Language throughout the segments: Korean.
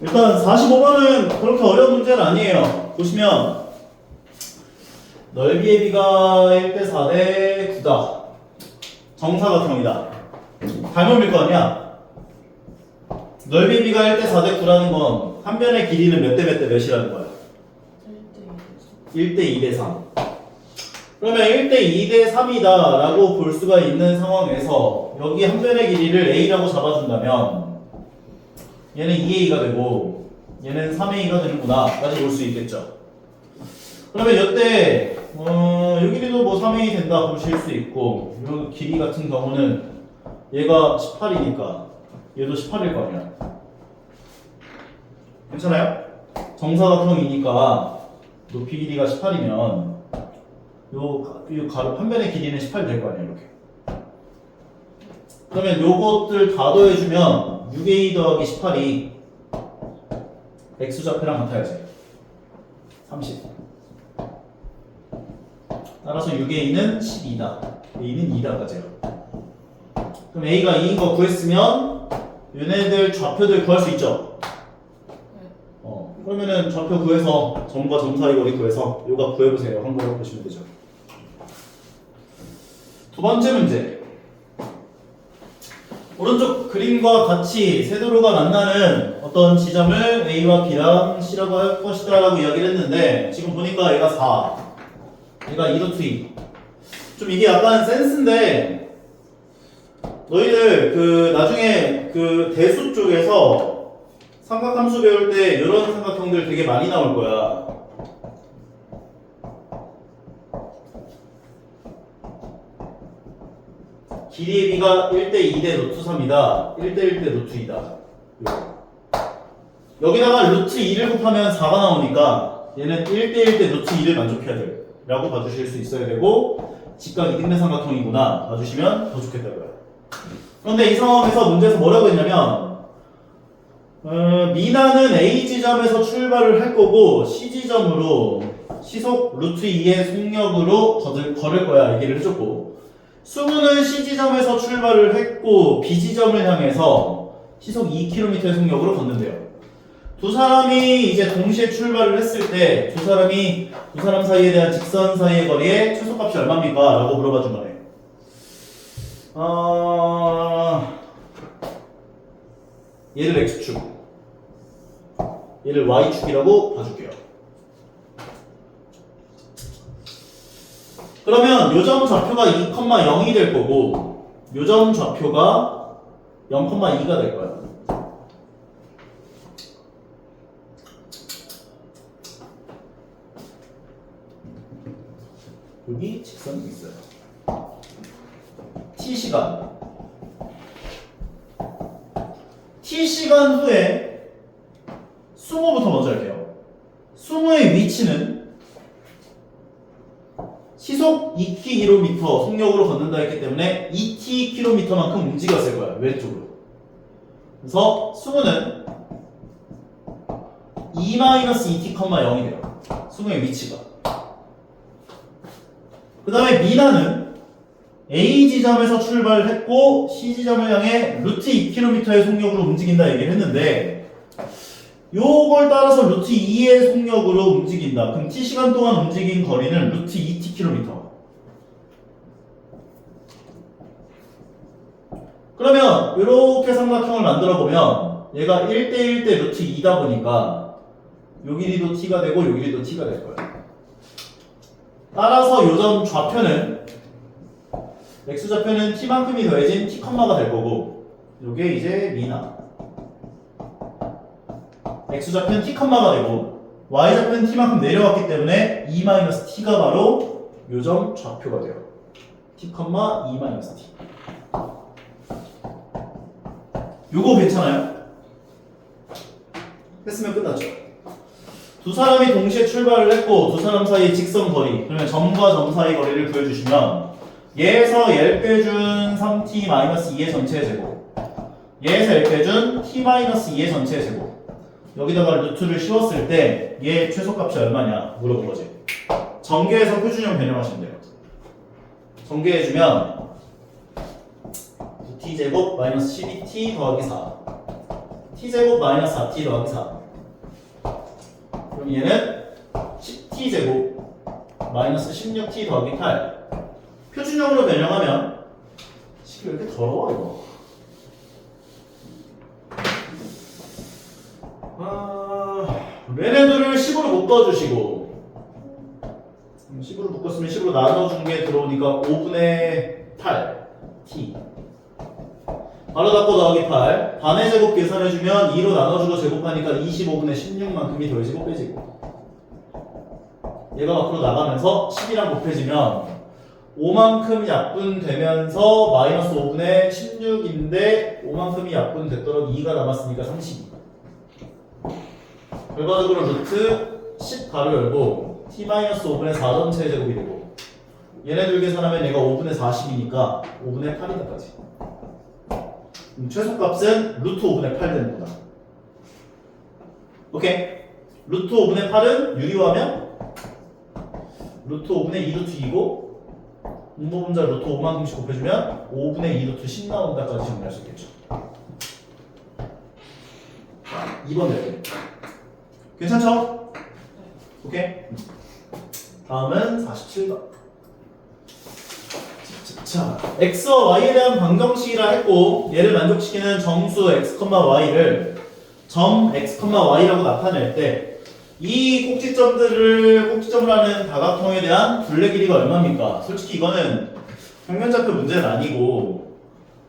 일단 45번은 그렇게 어려운 문제는 아니에요. 보시면 넓이의 비가 1대 4대 9다. 정사각형이다. 닮음일 거 아니야? 넓이의 비가 1대 4대 9라는 건 한 변의 길이는 몇 대 몇 대 몇이라는 거야? 1대 2대 3. 그러면 1대 2대 3이다 라고 볼 수가 있는 상황에서 여기 한 변의 길이를 A라고 잡아준다면 얘는 2A가 되고 얘는 3A가 되는구나 까지 볼수 있겠죠. 그러면 이때 어, 요 길이도 뭐 3A 된다 보실 수 있고 요 길이 같은 경우는 얘가 18이니까 얘도 18일 거 아니야. 괜찮아요? 정사각형이니까 높이 길이가 18이면 요, 가- 요 가로 판변의 길이는 18 될 거 아니야 이렇게. 그러면 요것들 다 더해주면 6a 더하기 18이 x좌표랑 같아야지 30 따라서 6a는 12다 a는 2다까지요 그럼 a가 2인 거 구했으면 얘네들 좌표들 구할 수 있죠 어, 그러면은 좌표 구해서 점과 점 사이 거리 구해서 요가 구해보세요. 한 거로 보시면 되죠. 두 번째 문제. 오른쪽 그림과 같이 세도로가 만나는 어떤 지점을 A와 B랑 C라고 할 것이다 라고 이야기를 했는데 지금 보니까 얘가 4 얘가 2루트 2. 좀 이게 약간 센스인데 너희들 그 나중에 그 대수 쪽에서 삼각함수 배울 때 이런 삼각형들 되게 많이 나올 거야. 길이의 비가 1대 2대 루트 3이다. 1대 1대 루트 2다. 여기다가 루트 2를 곱하면 4가 나오니까 얘는 1대 1대 루트 2를 만족해야 돼. 라고 봐주실 수 있어야 되고 직각 이등변 삼각형이구나 봐주시면 더 좋겠다고요. 그런데 이 상황에서 문제에서 뭐라고 했냐면 어, 미나는 A 지점에서 출발을 할 거고 C 지점으로 시속 루트 2의 속력으로 걸을 거야 얘기를 해줬고 수문은 C 지점에서 출발을 했고 B 지점을 향해서 시속 2km의 속력으로 걷는데요. 두 사람이 이제 동시에 출발을 했을 때 두 사람이 두 사람 사이에 대한 직선 사이의 거리의 최소값이 얼마입니까? 라고 물어봐 준 거네. 어... 얘를 x축, 얘를 y축이라고 봐줄게요. 그러면 요점 좌표가 2,0이 될 거고 요점 좌표가 0,2가 될 거야. 여기 직선이 있어요. t 시간 t 시간 후에 수모부터 먼저 할게요. 수모의 위치는 시속 2km 속력으로 걷는다 했기 때문에 2t km만큼 움직였을 거야 왼쪽으로. 그래서 수모는 2-2t,0이 돼요. 수모의 위치가. 그 다음에 미나는 A 지점에서 출발했고 C 지점을 향해 루트 2km의 속력으로 움직인다 얘기를 했는데 요걸 따라서 루트 2의 속력으로 움직인다. 그럼 t 시간 동안 움직인 거리는 루트 2t km. 그러면 이렇게 삼각형을 만들어 보면 얘가 1대 1 대 루트 2다 보니까 요 길이도 t가 되고 요 길이도 t가 될 거예요. 따라서 요점 좌표는 x 좌표는 t만큼이 더해진 t 컴마가 될 거고 요게 이제 미나 x 좌표는 t 컴마가 되고 y 좌표는 t만큼 내려왔기 때문에 2-t가 바로 요점 좌표가 돼요. t 컴마 2-t 요거 괜찮아요? 했으면 끝났죠. 두 사람이 동시에 출발을 했고 두 사람 사이 직선 거리 그러면 점과 점 사이 거리를 구해주시면 얘에서 10 빼준 3t-2의 전체의 제곱 얘에서 1 빼준 t-2의 전체의 제곱 여기다가 루트를 씌웠을 때 얘 최소값이 얼마냐 물어본 거지 전개해서 표준형 변형하시면 돼요 전개해주면 9t 제곱 마이너스 12t 더하기 4 t제곱 마이너스 4t 더하기 4 그럼 얘는 10t제곱 마이너스 16t 더하기 8 표준형으로 변형하면 식이 왜 이렇게 더러워 이거? 아... 얘네들을 10으로 묶어주시고. 10으로 묶었으면 10으로 나눠준 게 들어오니까 5분의 8 t 바로 닫고 더하기 8 반의 제곱 계산해주면 2로 나눠주고 제곱하니까 25분의 16만큼이 더해지고 빼지고. 얘가 밖으로 나가면서 10이랑 곱해지면 5만큼 약분되면서 마이너스 5분의 16인데 5만큼이 약분됐더라도 2가 남았으니까 32 결과적으로 루트 10 가로 열고 t-5분의 4 전체 제곱이 되고 얘네들 계산하면 얘가 5분의 40이니까 5분의 8이다까지. 그럼 최소값은 루트 5분의 8 되는 거다. 오케이? 루트 5분의 8은 유리화하면 루트 5분의 2 루트 2고 분모분자 루트 5만큼씩 곱해주면 5분의 2 루트 10 나온다까지 정리할 수 있겠죠. 2번 내용 괜찮죠? 오케이? 다음은 47번 자, x와 y에 대한 방정식이라 했고 얘를 만족시키는 정수 x, y를 점 x, y라고 나타낼 때 이 꼭지점들을 꼭지점을 하는 다각형에 대한 둘레 길이가 얼마입니까? 솔직히 이거는 평면좌표 문제는 아니고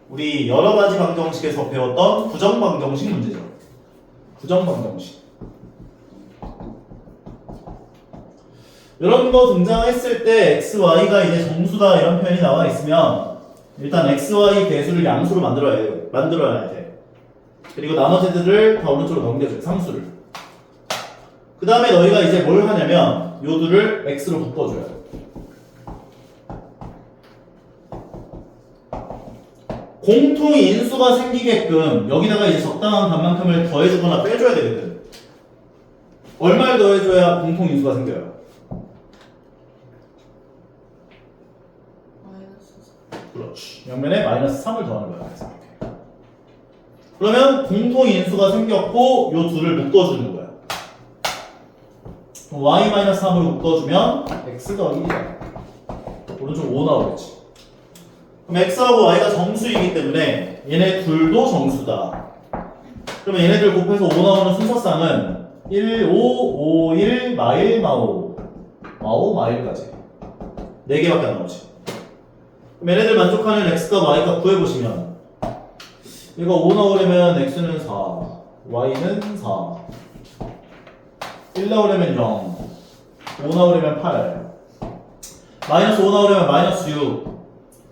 우리 여러 가지 방정식에서 배웠던 부정 방정식 문제죠. 부정 방정식. 거 등장했을 때 x, y가 이제 정수다 이런 표현이 나와 있으면 일단 x, y 배수를 양수로 만들어야 해요. 만들어야 돼. 그리고 나머지들을 다 오른쪽으로 넘겨줘요. 상수를. 그 다음에 너희가 이제 뭘 하냐면 요 둘을 x로 묶어줘요. 공통 인수가 생기게끔 여기다가 이제 적당한 값만큼을 더해주거나 빼줘야 되거든. 얼마를 더해줘야 공통 인수가 생겨요? 마이너스 양면에 마이너스 3을 더하는 거야. 그러면 공통 인수가 생겼고 요 둘을 묶어주는 거야. y 마이너스 3을 묶어주면 x 더하기 1이야. 오른쪽 5 나오겠지. 그럼 x하고 y가 정수이기 때문에 얘네 둘도 정수다. 그러면 얘네들 곱해서 5 나오는 순서쌍은 1, 5, 5, 1, 마일, 마오. 마오, 마일까지. 4개밖에 안 나오지. 그럼 얘네들 만족하는 x값, y값 구해보시면 이거 5 나오려면 x는 4, y는 4 1 나오려면 0 5 나오려면 8 마이너스 5 나오려면 마이너스 6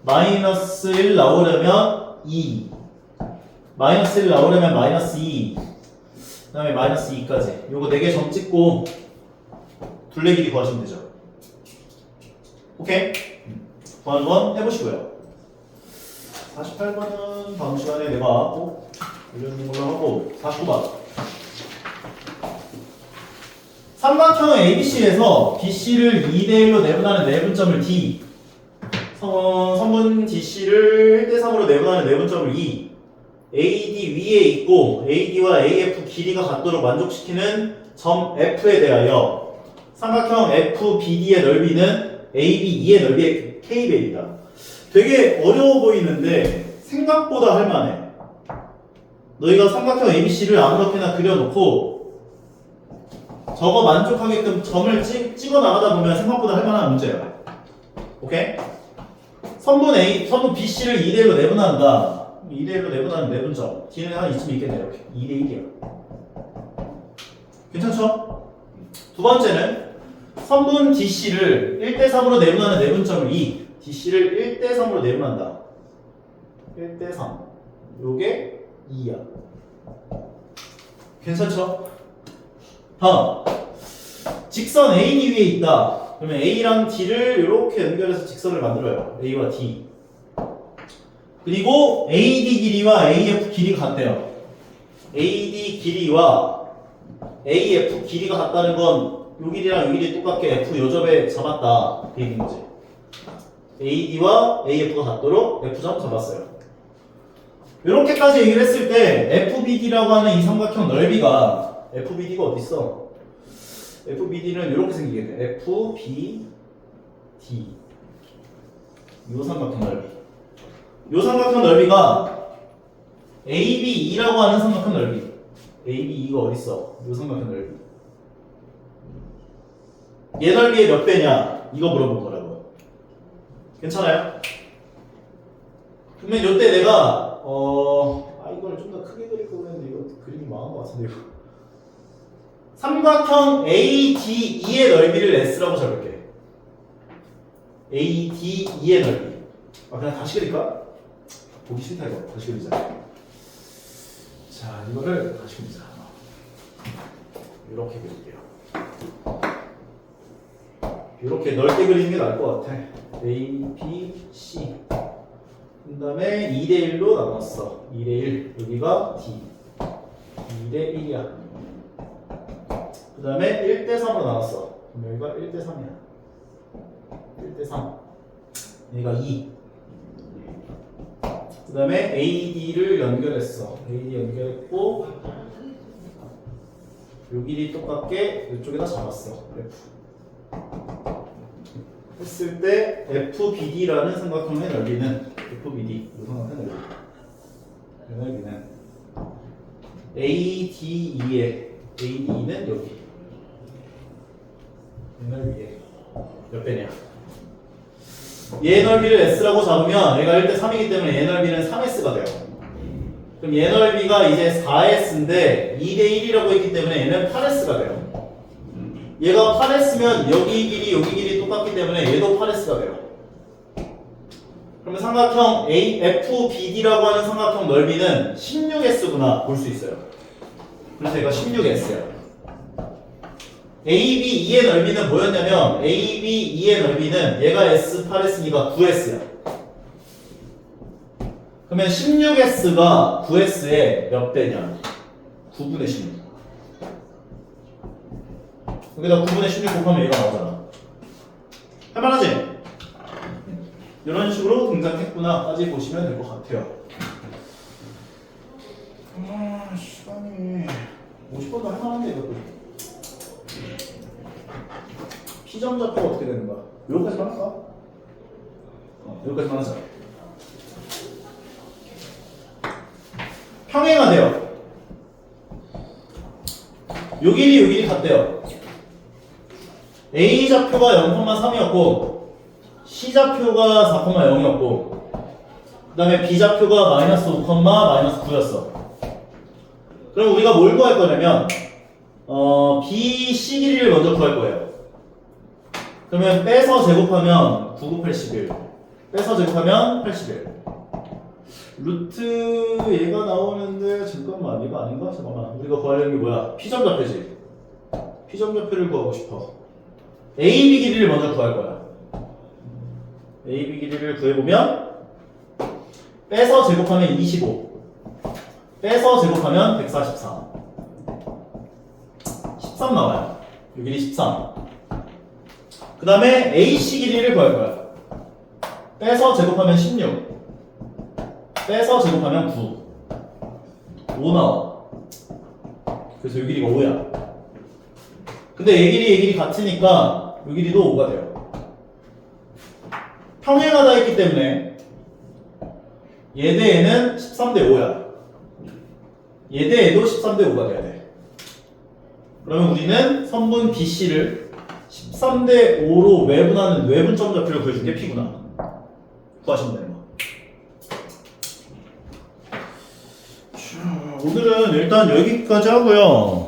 마이너스 1 나오려면 2 마이너스 1 나오려면 마이너스 2 그 다음에 마이너스 2까지 요거 4개 점 찍고 둘레 길이 구하시면 되죠 오케이? 건 해보시고요. 48번은 다음 시간에 내가 꼭 알려주는 걸로 하고 49번. 삼각형 ABC에서 BC를 2대1로 내분하는 내분점을 D. 성, 성분 DC를 1대3으로 내분하는 내분점을 E. AD 위에 있고 AD와 AF 길이가 같도록 만족시키는 점 F에 대하여 삼각형 FBD의 넓이는 AB2의 넓이의 K배이다. 되게 어려워 보이는데 생각보다 할만해. 너희가 삼각형 ABC를 아무렇게나 그려놓고 저거 만족하게끔 점을 찍, 찍어 나가다 보면 생각보다 할만한 문제야. 오케이? 선분 A, 선분 BC를 2대1로 내분한다. 2대1로 내분하는 내분점. D는 한 이쯤 있겠네, 이렇게. 2대1이야. 괜찮죠? 두 번째는 선분 DC를 1대 3으로 내분하는 내분점을 2. DC를 1대 3으로 내분한다. 1대 3. 요게 2야. 괜찮죠? 다음. 직선 AD 위에 있다. 그러면 A랑 D를 이렇게 연결해서 직선을 만들어요. A와 D. 그리고 AD 길이와 AF 길이가 같대요. AD 길이와 AF 길이가 같다는 건 요 길이랑 요 길이 똑같게 F 요점에 잡았다. 그 얘기인 거지. AD와 AF가 같도록 F점 잡았어요. 이렇게까지 얘기를 했을 때 FBD라고 하는 이 삼각형 넓이가 FBD가 어디 있어? FBD는 이렇게 생기게 돼. FBD 요 삼각형 넓이. 요 삼각형 넓이가 ABE라고 하는 삼각형 넓이. ABE가 있어? 요 삼각형 넓이. 얘 넓이의 몇 배냐? 이거 물어본 거라고. 괜찮아요? 그러면 요때 내가 어, 아 이걸 좀 더 크게 그릴 거 그랬는데 이거 그림이 망한 것 같은데 이거. 삼각형 ADE의 넓이를 S라고 잡을게. ADE의 넓이. 아 그냥 다시 그릴까? 보기 싫다 이거. 다시 그리자. 자 이거를 다시 그리자. 이렇게 그릴게요. 이렇게 넓게 그리는 게 나을 것 같아. A, B, C. 그 다음에 2대 1로 나눴어. 2대 1. 여기가 D. 2대 1이야. 그 다음에 1대 3으로 나눴어. 그럼 여기가 1대 3이야. 1대 3. 여기가 2. 그 다음에 AD를 연결했어. AD 연결했고, 요 길이 똑같게 이쪽에다 잡았어. F. 했을 때 FBD라는 삼각형의 넓이는 FBD 이 삼각형의 넓이. 이 넓이는 ADE의 ADE는 여기. 이 넓이에 몇 배냐? 얘 넓이를 S라고 잡으면 얘가 1대 3이기 때문에 얘 넓이는 3S가 돼요. 그럼 얘 넓이가 이제 4S인데 2대 1이라고 했기 때문에 얘는 8S가 돼요. 얘가 8S면 여기 길이 여기 길이 똑같기 때문에 얘도 8S가 돼요. 그러면 삼각형 AFBD라고 하는 삼각형 넓이는 16S구나 볼 수 있어요. 그래서 얘가 16S야. ABE의 넓이는 뭐였냐면 ABE의 넓이는 얘가 S 8S니까 9S야. 그러면 16S가 9S의 몇 배냐? 9분의 16. 여기다 9분의 16 곱하면 얘가 나오잖아. 할만하지? 이런 식으로 등장했구나까지 보시면 될 것 같아요. 아, 시간이 50번도 할만한데 이것도. 피점 좌표가 어떻게 되는 거야? 여기까지만 할까? 어, 여기까지만 하자. 평행화 돼요. 요 길이 요 길이 같대요. A 좌표가 0,3이었고 C 좌표가 4,0이었고 그 다음에 B 좌표가 마이너스 5, 마이너스 9였어. 그럼 우리가 뭘 구할 거냐면 어, B, C 길이를 먼저 구할 거예요. 그러면 빼서 제곱하면 9, 9, 81 빼서 제곱하면 81 루트 얘가 나오는데 잠깐만 이거 아닌가? 잠깐만. 우리가 구하려는 게 뭐야? P점 좌표지. P점 좌표를 구하고 싶어 AB 길이를 먼저 구할 거야. AB 길이를 구해보면 빼서 제곱하면 25 빼서 제곱하면 144 13 나와요. 이 길이 13. 그 다음에 AC 길이를 구할 거야. 빼서 제곱하면 16 빼서 제곱하면 9 5 나와. 그래서 이 길이가 5야. 근데 얘 길이 얘 길이 같으니까 요 길이도 5가 돼요. 평행하다 했기 때문에 얘대 얘는 13대 5야. 얘대 얘도 13대 5가 돼야 돼. 그러면 우리는 선분 BC를 13대 5로 외분하는 외분점 좌표를 구해준 게 P구나. 구하시면 되는 거. 자, 오늘은 일단 여기까지 하고요.